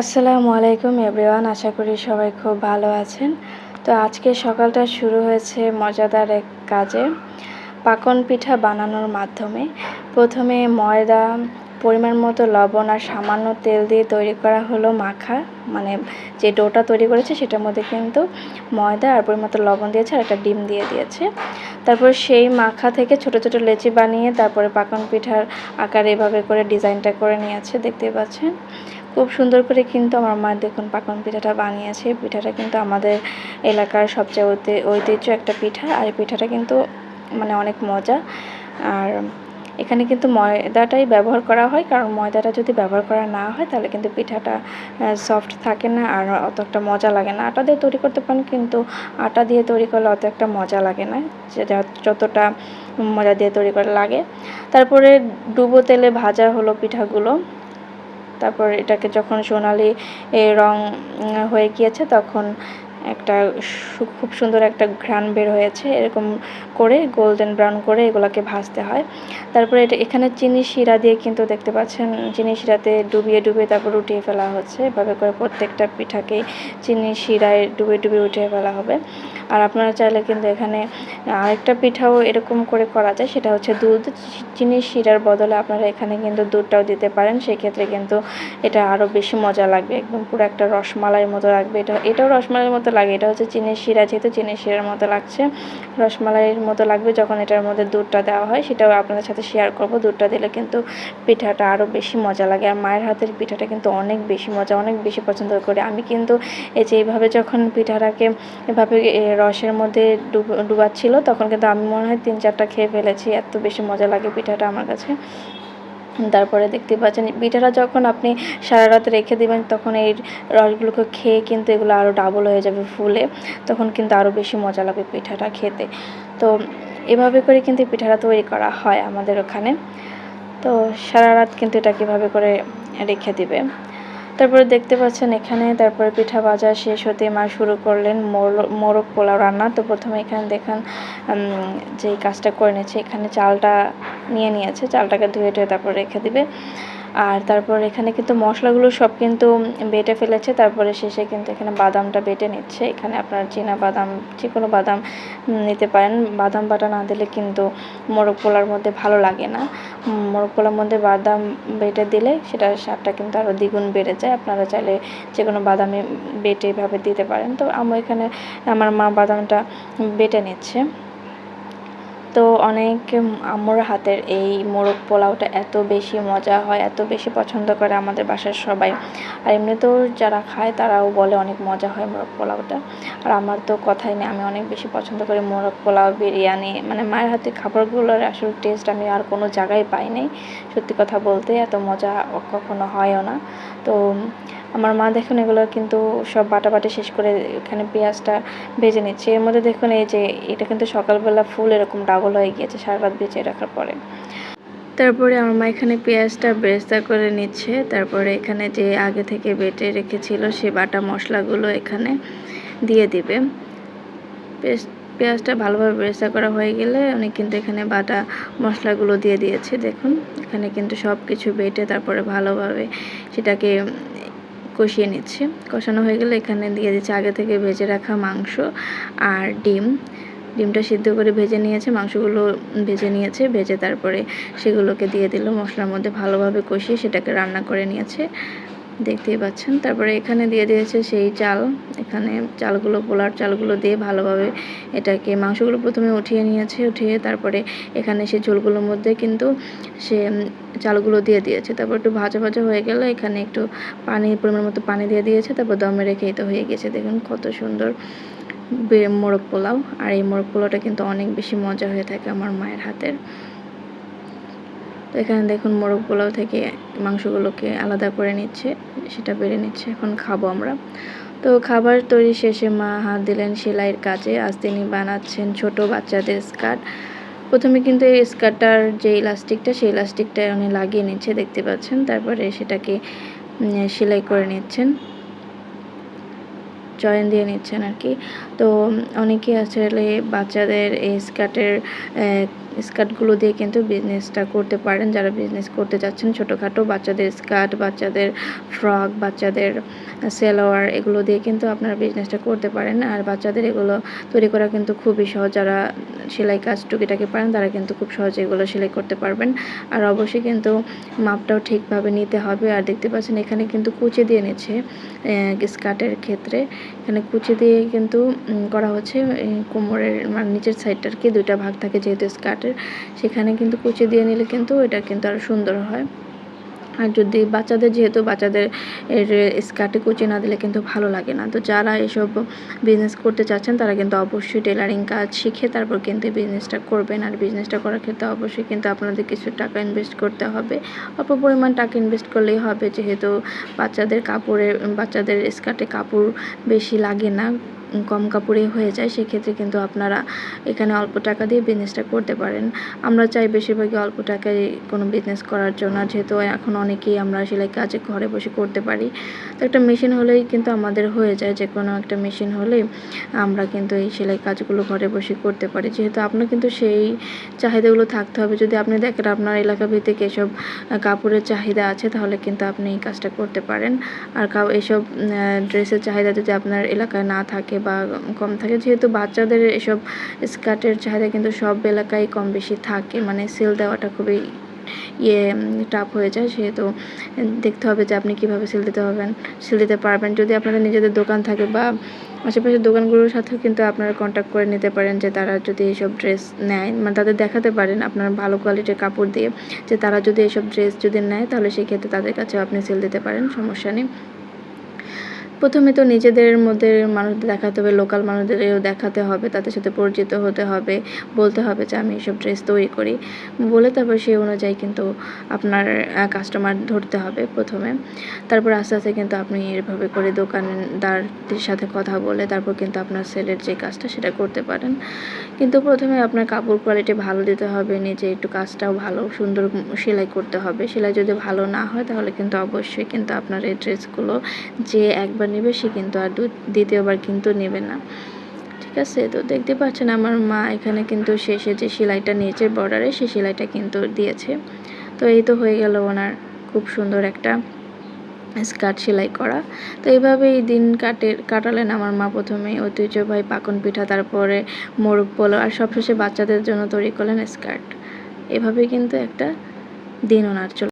আসসালামু আলাইকুম এভরিওয়ান, আশা করি সবাই খুব ভালো আছেন। তো আজকে সকালটা শুরু হয়েছে মজাদার এক কাজে, পাকন পিঠা বানানোর মাধ্যমে। প্রথমে ময়দা পরিমাণ মতো লবণ আর সামান্য তেল দিয়ে তৈরি করা হলো মাখা। মানে যে ডোটা তৈরি করেছে সেটার মধ্যে কিন্তু ময়দা আর পরিমাণ মতো লবণ দিয়েছে আর একটা ডিম দিয়ে দিয়েছে। তারপর সেই মাখা থেকে ছোট ছোট লেচি বানিয়ে তারপরে পাকন পিঠার আকার এভাবে করে ডিজাইনটা করে নিয়েছে, দেখতে পাচ্ছেন? খুব সুন্দর করে কিন্তু আমার মা দেখুন পাকন পিঠাটা বানিয়েছে। পিঠাটা কিন্তু আমাদের এলাকার সবচেয়ে ঐতিহ্য একটা পিঠা। আর এই পিঠাটা কিন্তু মানে অনেক মজা। আর এখানে কিন্তু ময়দাটাই ব্যবহার করা হয়, কারণ ময়দাটা যদি ব্যবহার করা না হয়, তাহলে কিন্তু পিঠাটা সফট থাকে না আর অত একটা মজা লাগে না। আটা দিয়ে তৈরি করতে পারেন, কিন্তু আটা দিয়ে তৈরি করলে অত একটা মজা লাগে না যতটা মজা দিয়ে তৈরি করে লাগে। তারপরে ডুবো তেলে ভাজা হলো পিঠাগুলো। তারপর এটাকে যখন সোনালি রং হয়ে গিয়েছে, তখন একটা খুব সুন্দর একটা ঘ্রাণ বের হয়েছে। এরকম করে গোল্ডেন ব্রাউন করে এগুলোকে ভাজতে হয়। তারপরে এটা এখানে চিনি শিরা দিয়ে কিন্তু দেখতে পাচ্ছেন, চিনি শিরাতে ডুবিয়ে ডুবিয়ে তারপর উঠিয়ে ফেলা হচ্ছে। এভাবে করে প্রত্যেকটা পিঠাকেই চিনি শিরায় ডুবিয়ে ডুবিয়ে উঠিয়ে ফেলা হবে। আর আপনারা চাইলে কিন্তু এখানে আরেকটা পিঠাও এরকম করে করা যায়, সেটা হচ্ছে দুধ। চিনি শিরার বদলে আপনারা এখানে কিন্তু দুধটাও দিতে পারেন। সেক্ষেত্রে কিন্তু এটা আরও বেশি মজা লাগবে। একদম পুরো একটা রসমালাইয়ের মতো লাগবে। এটা এটাও রসমালাইয়ের মতো লাগে। এটা হচ্ছে চিনির শিরা, যেহেতু চিনির শিরার মতো লাগছে। রসমালাইয়ের মতো লাগবে যখন এটার মধ্যে দুধটা দেওয়া হয়, সেটাও আপনাদের সাথে শেয়ার করব। দুধটা দিলে কিন্তু পিঠাটা আরও বেশি মজা লাগে। আর মায়ের হাতের পিঠাটা কিন্তু অনেক বেশি মজা, অনেক বেশি পছন্দ করি। আমি কিন্তু এই যে এইভাবে যখন পিঠাটাকে এভাবে রসের মধ্যে ডুবাচ্ছিল, তখন কিন্তু আমি মনে হয় তিন চারটা খেয়ে ফেলেছি। এত বেশি মজা লাগে পিঠাটা আমার কাছে। তারপরে দেখতে পাচ্ছেন পিঠাটা যখন আপনি সারা রাত রেখে দেবেন, তখন এই রসগুলোকে খেয়ে কিন্তু এগুলো আরও ডাবল হয়ে যাবে ফুলে। তখন কিন্তু আরও বেশি মজা লাগবে পিঠাটা খেতে। তো এভাবে করে কিন্তু পিঠাটা তৈরি করা হয় আমাদের ওখানে। তো সারা রাত কিন্তু এটা কীভাবে করে রেখে দিবে। তারপরে দেখতে পাচ্ছেন এখানে তারপরে পিঠা ভাজা শেষ হতে মা শুরু করলেন মোর মোরগ পোলাও রান্না। তো প্রথমে এখানে দেখেন যে কাজটা করে নিয়েছে এখানে চালটা নিয়ে নিয়েছে, চালটাকে ধুয়ে টুয়ে তারপর রেখে দিবে। আর তারপর এখানে কিন্তু মশলাগুলো সব কিন্তু বেটে ফেলেছে, তারপরে শেষে কিন্তু এখানে বাদামটা বেটে নিচ্ছে। এখানে আপনার চীনা বাদাম যে কোনো বাদাম নিতে পারেন। বাদাম বাটা না দিলে কিন্তু মোরগ পোলার মধ্যে ভালো লাগে না। মোরগ পোলার মধ্যে বাদাম বেটে দিলে সেটা স্বাদটা কিন্তু আরও দ্বিগুণ বেড়ে যায়। আপনারা চাইলে যে কোনো বাদামে বেটে এভাবে দিতে পারেন। তো আমি এখানে, আমার মা বাদামটা বেটে নিচ্ছে। তো অনেক আম্মুর হাতের এই মোরগ পোলাওটা এত বেশি মজা হয়, এত বেশি পছন্দ করে আমাদের বাসার সবাই। আর এমনিতেও যারা খায় তারাও বলে অনেক মজা হয় মোরগ পোলাওটা। আর আমার তো কথাই নেই, আমি অনেক বেশি পছন্দ করি মোরগ পোলাও, বিরিয়ানি মানে মায়ের হাতের খাবারগুলোর আসলে টেস্ট আমি আর কোনো জায়গায় পাই নাই। সত্যি কথা বলতে এত মজা কখনো হয়ও না। তো আমার মা দেখুন এগুলো কিন্তু সব বাটা বাটাবাটি শেষ করে এখানে পেঁয়াজটা ভেজে নিচ্ছে। এর মধ্যে দেখুন এই যে, এটা কিন্তু সকালবেলা ফুল এরকম ডাবল হয়ে গিয়েছে, সারা রাত ভেজে রাখার পরে। তারপরে আমার মা এখানে পেঁয়াজটা বেরেস্তা করে নিচ্ছে। তারপরে এখানে যে আগে থেকে বেটে রেখেছিল সে বাটা মশলাগুলো এখানে দিয়ে দিবে। পেঁয়াজটা ভালোভাবে বেরেস্তা করা হয়ে গেলে উনি কিন্তু এখানে বাটা মশলাগুলো দিয়ে দিয়েছে। দেখুন, এখানে কিন্তু সব কিছু বেটে তারপরে ভালোভাবে সেটাকে কষিয়ে নিচ্ছি। কষানো হয়ে গেলে এখানে দিয়ে দিচ্ছি আগে থেকে ভেজে রাখা মাংস আর ডিম। ডিমটা সিদ্ধ করে ভেজে নিয়েছে, মাংসগুলো ভেজে নিয়েছে, ভেজে তারপরে সেগুলোকে দিয়ে দিল। মশলার মধ্যে ভালোভাবে কষিয়ে সেটাকে রান্না করে নিয়েছে। দেখতেই পাচ্ছেন। তারপরে এখানে দিয়ে দিয়েছে সেই চাল। এখানে চালগুলো, পোলার চালগুলো দিয়ে ভালোভাবে এটাকে, মাংসগুলো প্রথমে উঠিয়ে নিয়েছে, উঠিয়ে তারপরে এখানে সে ঝোলগুলোর মধ্যে কিন্তু সে চালগুলো দিয়ে দিয়েছে। তারপর একটু ভাজা ভাজা হয়ে গেলে এখানে একটু পানি, পরিমাণ মতো পানি দিয়ে দিয়েছে। তারপর দমে রেখেই তো হয়ে গেছে। দেখুন কত সুন্দর মোরগ পোলাও। আর এই মোরগ পোলাওটা কিন্তু অনেক বেশি মজা হয়ে থাকে আমার মায়ের হাতের। তো এখানে দেখুন মোরগ পোলাও থেকে মাংসগুলোকে আলাদা করে নিচ্ছে, সেটা বেড়ে নিচ্ছে। এখন খাব আমরা। তো খাবার তৈরি শেষে মা হাত দিলেন সেলাইয়ের কাজে। আজ তিনি বানাচ্ছেন ছোট বাচ্চাদের স্কার্ট। প্রথমে কিন্তু এই স্কার্টটার যে ইলাস্টিকটা, সেই ইলাস্টিকটা উনি লাগিয়ে নিচ্ছে, দেখতে পাচ্ছেন। তারপরে সেটাকে সেলাই করে নিচ্ছেন। জয়েন দিয়ে নিচ্ছেন আর কি। তো অনেকে আসলে বাচ্চাদের এই স্কার্টের স্কার্টগুলো দিয়ে কিন্তু বিজনেসটা করতে পারেন। যারা বিজনেস করতে চাচ্ছেন, ছোটোখাটো বাচ্চাদের স্কার্ট, বাচ্চাদের ফ্রক বাচ্চাদের সেলোয়ার, এগুলো দিয়ে কিন্তু আপনারা বিজনেসটা করতে পারেন। আর বাচ্চাদের এগুলো তৈরি করা কিন্তু খুবই সহজ। যারা সেলাই কাজ টুকিটাকি পারেন, তারা কিন্তু খুব সহজে এগুলো সেলাই করতে পারবেন। আর অবশ্যই কিন্তু মাপটাও ঠিকভাবে নিতে হবে। আর দেখতে পাচ্ছেন, এখানে কিন্তু কুচি দিয়ে নিচ্ছে স্কার্টের ক্ষেত্রে। এখানে কুচি দিয়ে কিন্তু করা হচ্ছে কোমরের মানে নিচের সাইডটার কি দুইটা ভাগ থাকে যেহেতু স্কার্টের, সেখানে কিন্তু কুচি দিয়ে নিলে কিন্তু এটা কিন্তু আরও সুন্দর হয়। আর যদি বাচ্চাদের, যেহেতু বাচ্চাদের এর স্কার্টে কুচি না দিলে কিন্তু ভালো লাগে না। তো যারা এসব বিজনেস করতে চাচ্ছেন, তারা কিন্তু অবশ্যই টেলারিং কাজ শিখে তারপর কিন্তু বিজনেসটা করবেন। আর বিজনেসটা করার ক্ষেত্রে অবশ্যই কিন্তু আপনাদের কিছু টাকা ইনভেস্ট করতে হবে। অল্প পরিমাণ টাকা ইনভেস্ট করলেই হবে, যেহেতু বাচ্চাদের কাপড়ে বাচ্চাদের স্কার্টে কাপড় বেশি লাগে না। কম কাপড়ে হয়ে যায়, সেক্ষেত্রে কিন্তু আপনারা এখানে অল্প টাকা দিয়ে বিজনেসটা করতে পারেন। আমরা চাই বেশিরভাগই অল্প টাকায় কোনো বিজনেস করার জন্য, যেহেতু এখন অনেকেই আমরা সেলাই কাজে ঘরে বসে করতে পারি। তো একটা মেশিন হলেই কিন্তু আমাদের হয়ে যায় যে কোনো একটা মেশিন হলে আমরা কিন্তু এই সেলাই কাজগুলো ঘরে বসে করতে পারি। যেহেতু আপনার কিন্তু সেই চাহিদাগুলো থাকতে হবে। যদি আপনি দেখেন আপনার এলাকা ভিত্তিক এসব কাপড়ের চাহিদা আছে, তাহলে কিন্তু আপনি এই কাজটা করতে পারেন। আর এসব ড্রেসের চাহিদা যদি আপনার এলাকায় না থাকে বা কম থাকে। যেহেতু বাচ্চাদের এসব স্কার্টের চাহিদা কিন্তু সব এলাকায় কম বেশি থাকে মানে সেল দেওয়াটা খুবই ইয়ে টাফ হয়ে যায়। সেহেতু দেখতে হবে যে আপনি কীভাবে সেল দিতে হবেন সেল দিতে পারবেন। যদি আপনাদের নিজেদের দোকান থাকে বা আশেপাশের দোকানগুলোর সাথেও কিন্তু আপনারা কন্ট্যাক্ট করে নিতে পারেন যে তারা যদি এইসব ড্রেস নেয় মানে তাদের দেখাতে পারেন আপনার ভালো কোয়ালিটির কাপড় দিয়ে যে তারা যদি এইসব ড্রেস যদি নেয়, তাহলে সেক্ষেত্রে তাদের কাছেও আপনি সেল দিতে পারেন, সমস্যা নেই। প্রথমে তো নিজেদের মধ্যে মানুষদের দেখাতে হবে লোকাল মানুষদেরও দেখাতে হবে, তাদের সাথে পরিচিত হতে হবে, বলতে হবে যে আমি এসব ড্রেস তৈরি করি। বলে তারপর সেই অনুযায়ী কিন্তু আপনার কাস্টমার ধরতে হবে প্রথমে। তারপর আস্তে আস্তে কিন্তু আপনি এভাবে করে দোকানদারদের সাথে কথা বলে তারপর কিন্তু আপনার সেলের যে কাজটা সেটা করতে পারেন। কিন্তু প্রথমে আপনার কাপড় কোয়ালিটি ভালো দিতে হবে, নিজে একটু কাজটাও ভালো, সুন্দর সেলাই করতে হবে। সেলাই যদি ভালো না হয় তাহলে কিন্তু অবশ্যই কিন্তু আপনার এই ড্রেসগুলো যে একবার নেবে, সে কিন্তু আর দু- দ্বিতীয়বার কিন্তু নেবে না। ঠিক আছে? তো দেখতে পাচ্ছেন আমার মা এখানে কিন্তু শেষে যে সেলাইটা নিচের বর্ডারে সেই সেলাইটা কিন্তু দিয়েছে। তো এই তো হয়ে গেল ওনার খুব সুন্দর একটা স্কার্ট সেলাই করা। তো এইভাবেই দিন কাটে, কাটালেন আমার মা প্রথমে। ঐতিহ্যবাহী পাকন পিঠা, তারপরে মোরগ পোলো আর সবশেষে বাচ্চাদের জন্য তৈরি করলেন স্কার্ট। এভাবেই কিন্তু একটা দিন ওনার চলে